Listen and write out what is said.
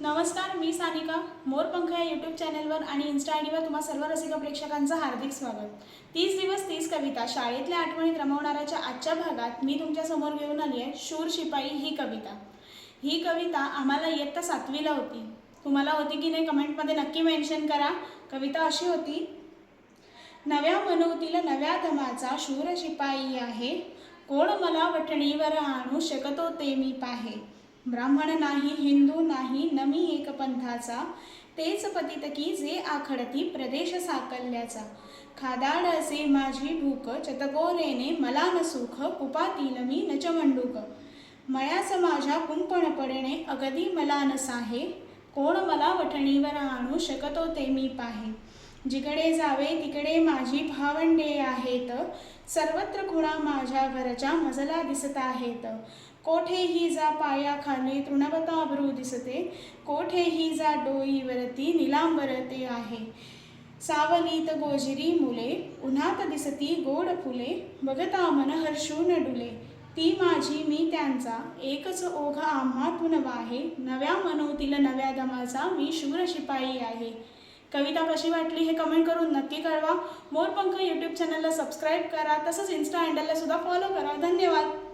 नमस्कार मी सानिका. मोरपंख या यूट्यूब चॅनलवर आणि इन्स्टा आय डीवर तुम्हा सर्व रसिक प्रेक्षकांचं हार्दिक स्वागत. तीस दिवस तीस कविता शाळेतल्या आठवणीत रमवणाऱ्याच्या आजच्या भागात मी तुमच्यासमोर घेऊन आली आहे शूर शिपाई ही कविता. ही कविता आम्हाला इयत्ता सातवीला होती. तुम्हाला होती की नाही कमेंटमध्ये नक्की मेन्शन करा. कविता अशी होती नव्या मनवतीला नव्या दमाचा शूर शिपाई आहे. कोण मला वटणीवर आणू शकतो ते मी पाहे. ब्राह्मण नाही हिंदू नाही नमी एक पंथाचा तेच पतितकी जे आखडती प्रदेश साकल्याचा. खादाड असे माझी भूक चतकोरेने मला न सुख कुपातील मी नचमंडूक मळ्यास माझ्या कुंपण पडणे अगदी मला नसाहे कोण मला वठणीवर आणू शकतो ते मी पाहे. जिकडे जावे तिकडे माझी भावंडे आहेत. सर्वत्र खुणा माझ्या घरच्या मजला दिसत आहेत. कोठेही जा पायाखाली तृणवताभ्रू दिसते. कोठेही जा डोईवरती निलांबरते आहे. सावलीत गोजिरी मुले उन्हात दिसती गोड फुले. बघता मन हर्षून डुले. ती माझी मी त्यांचा. एकच ओघ आम्हातून वाहे. नव्या मनोतील नव्या दमाचा मी शूर शिपाई आहे. कविता कशी वाटली हे कमेंट करून नक्की कळवा. मोरपंख यूट्यूब चॅनलला सबस्क्राईब करा. तसंच इन्स्टा हँडलला सुद्धा फॉलो करा. धन्यवाद.